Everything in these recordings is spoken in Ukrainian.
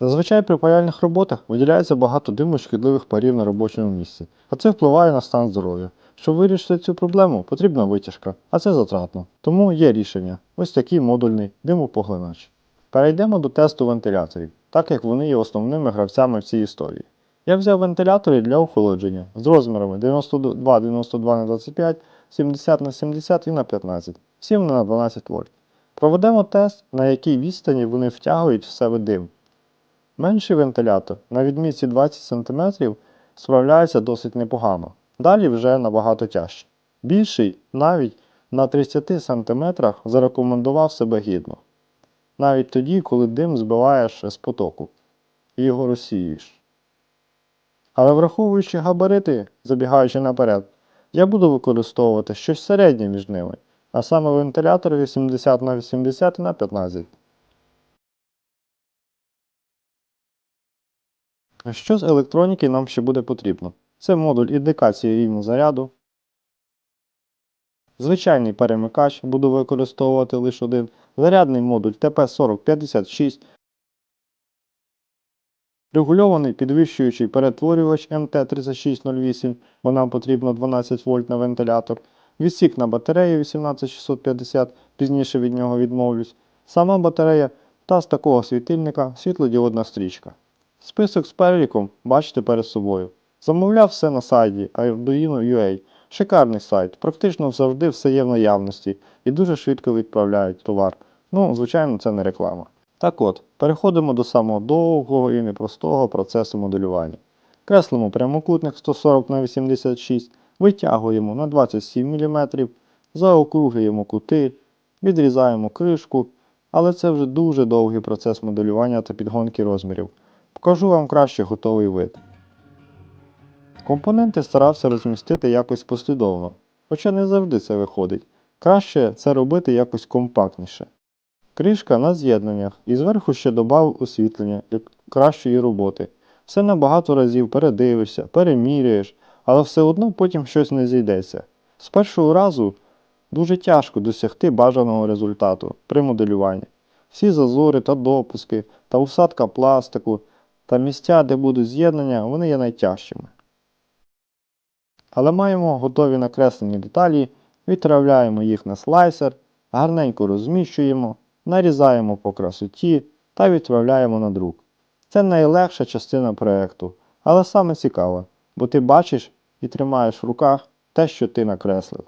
Зазвичай при паяльних роботах виділяється багато диму шкідливих парів на робочому місці, а це впливає на стан здоров'я. Щоб вирішити цю проблему, потрібна витяжка, а це затратно. Тому є рішення ось такий модульний димопоглинач. Перейдемо до тесту вентиляторів, так як вони є основними гравцями в цій історії. Я взяв вентилятори для охолодження з розмірами 92 92 на 25, 70 на 70 і на 15, всі вони на 12 вольт. Проведемо тест, на якій відстані вони втягують в себе дим. Менший вентилятор на відмітці 20 см справляється досить непогано. Далі вже набагато тяжче. Більший навіть на 30 см зарекомендував себе гідно. Навіть тоді, коли дим збиваєш з потоку і його розсіюєш. Але враховуючи габарити, забігаючи наперед, я буду використовувати щось середнє між ними, а саме вентилятор 80 на 80 на 15. Що з електроніки нам ще буде потрібно? Це модуль індикації рівня заряду. Звичайний перемикач, буду використовувати лише один. Зарядний модуль TP4056. Регульований підвищуючий перетворювач MT3608, бо нам потрібно 12 вольт на вентилятор. Відсік на батарею 18650, пізніше від нього відмовлюсь. Сама батарея та з такого світильника світлодіодна стрічка. Список з переліком бачите перед собою. Замовляв все на сайті Arduino.ua. Шикарний сайт, практично завжди все є в наявності і дуже швидко відправляють товар. Ну, звичайно, це не реклама. Так от, переходимо до самого довгого і непростого процесу моделювання. Креслимо прямокутник 140 на 86, витягуємо на 27 мм, заокруглюємо кути, відрізаємо кришку, але це вже дуже довгий процес моделювання та підгонки розмірів. Покажу вам краще готовий вид. Компоненти старався розмістити якось послідовно, хоча не завжди це виходить. Краще це робити якось компактніше. Кришка на з'єднаннях і зверху ще додав освітлення для кращої роботи. Все на багато разів передивишся, переміряєш, але все одно потім щось не зійдеться. З першого разу дуже тяжко досягти бажаного результату при моделюванні. Всі зазори та допуски, та усадка пластику та місця, де будуть з'єднання, вони є найтяжчими. Але маємо готові накреслені деталі, відправляємо їх на слайсер, гарненько розміщуємо, нарізаємо по красоті та відправляємо на друк. Це найлегша частина проєкту, але саме цікава, бо ти бачиш і тримаєш в руках те, що ти накреслив.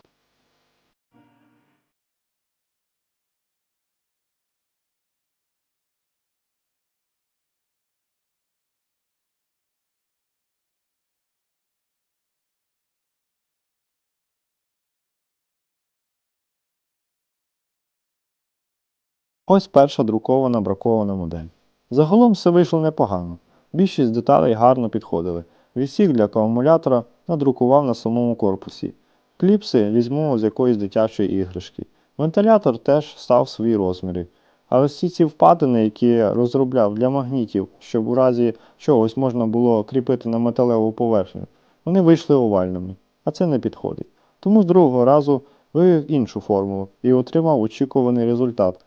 Ось перша друкована бракована модель. Загалом все вийшло непогано. Більшість деталей гарно підходили. Відсік для акумулятора надрукував на самому корпусі. Кліпси візьму з якоїсь дитячої іграшки. Вентилятор теж став свої розміри. Але всі ці впадини, які я розробляв для магнітів, щоб у разі чогось можна було кріпити на металеву поверхню, вони вийшли овальними, а це не підходить. Тому з другого разу вивів іншу формулу і отримав очікуваний результат.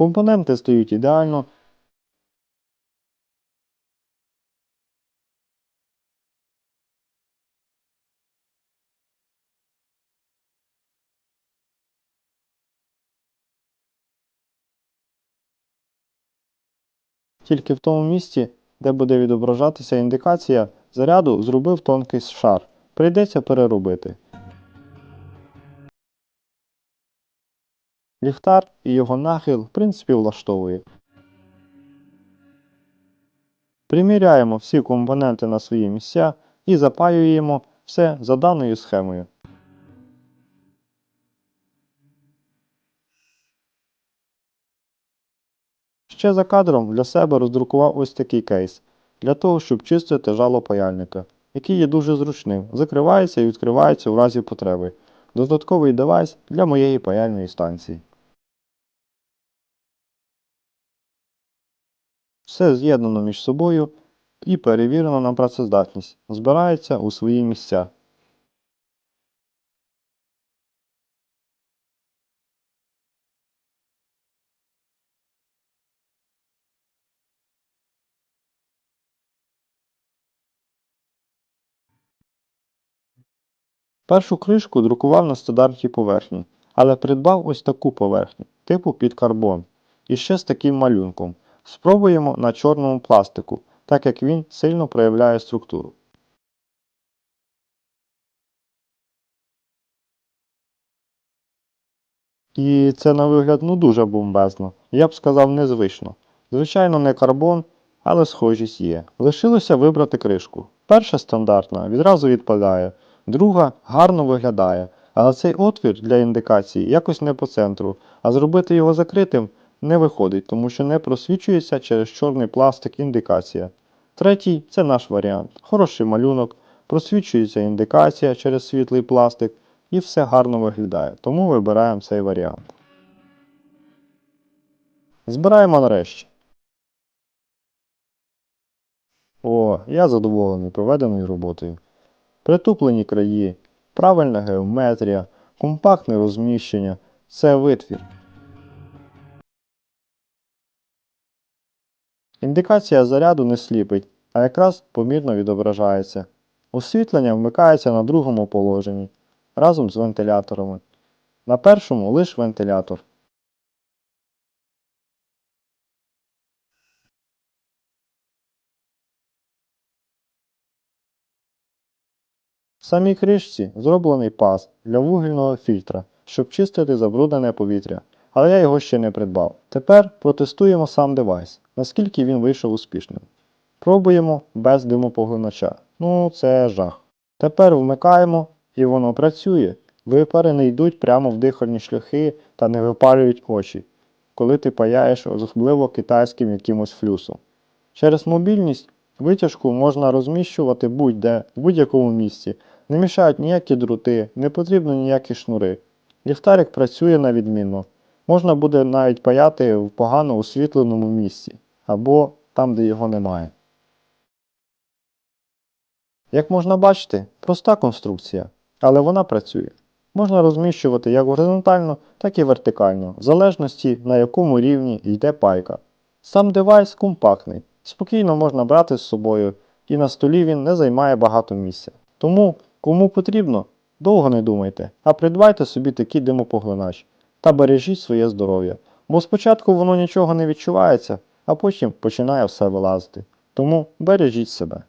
Компоненти стоять ідеально. Тільки в тому місці, де буде відображатися індикація заряду, зробив тонкий шар. Прийдеться переробити. Ліхтар і його нахил в принципі влаштовує. Приміряємо всі компоненти на свої місця і запаюємо все за даною схемою. Ще за кадром для себе роздрукував ось такий кейс, для того, щоб чистити жало паяльника, який є дуже зручним, закривається і відкривається у разі потреби. Додатковий девайс для моєї паяльної станції. Все з'єднано між собою і перевірено на працездатність. Збирається у свої місця. Першу кришку друкував на стандартній поверхні, але придбав ось таку поверхню, типу під карбон, і ще з таким малюнком. Спробуємо на чорному пластику, так як він сильно проявляє структуру. І це на вигляд ну дуже бомбезно. Я б сказав незвично. Звичайно, не карбон, але схожість є. Лишилося вибрати кришку. Перша стандартна відразу відпадає, друга гарно виглядає, але цей отвір для індикації якось не по центру, а зробити його закритим не виходить, тому що не просвічується через чорний пластик індикація. Третій це наш варіант. Хороший малюнок, просвічується індикація через світлий пластик і все гарно виглядає, тому вибираємо цей варіант. Збираємо нарешті. О, я задоволений проведеною роботою. Притуплені краї, правильна геометрія, компактне розміщення це витвір. Індикація заряду не сліпить, а якраз помірно відображається. Освітлення вмикається на другому положенні разом з вентиляторами. На першому лише вентилятор. В самій кришці зроблений паз для вугільного фільтра, щоб чистити забруднене повітря, але я його ще не придбав. Тепер протестуємо сам девайс, наскільки він вийшов успішним. Пробуємо без димопоглинача. Ну, це жах. Тепер вмикаємо і воно працює. Випари не йдуть прямо в дихальні шляхи та не випалюють очі, коли ти паяєш особливо китайським якимось флюсом. Через мобільність витяжку можна розміщувати будь-де, в будь-якому місці. Не мішають ніякі друти, не потрібно ніякі шнури. Ліхтарик працює на відмінно. Можна буде навіть паяти в погано освітленому місці або там, де його немає. Як можна бачити, проста конструкція, але вона працює. Можна розміщувати як горизонтально, так і вертикально, в залежності на якому рівні йде пайка. Сам девайс компактний, спокійно можна брати з собою, і на столі він не займає багато місця. Тому, кому потрібно, довго не думайте, а придбайте собі такий димопоглинач та бережіть своє здоров'я. Бо спочатку воно нічого не відчувається, а потім починає все вилазити. Тому бережіть себе.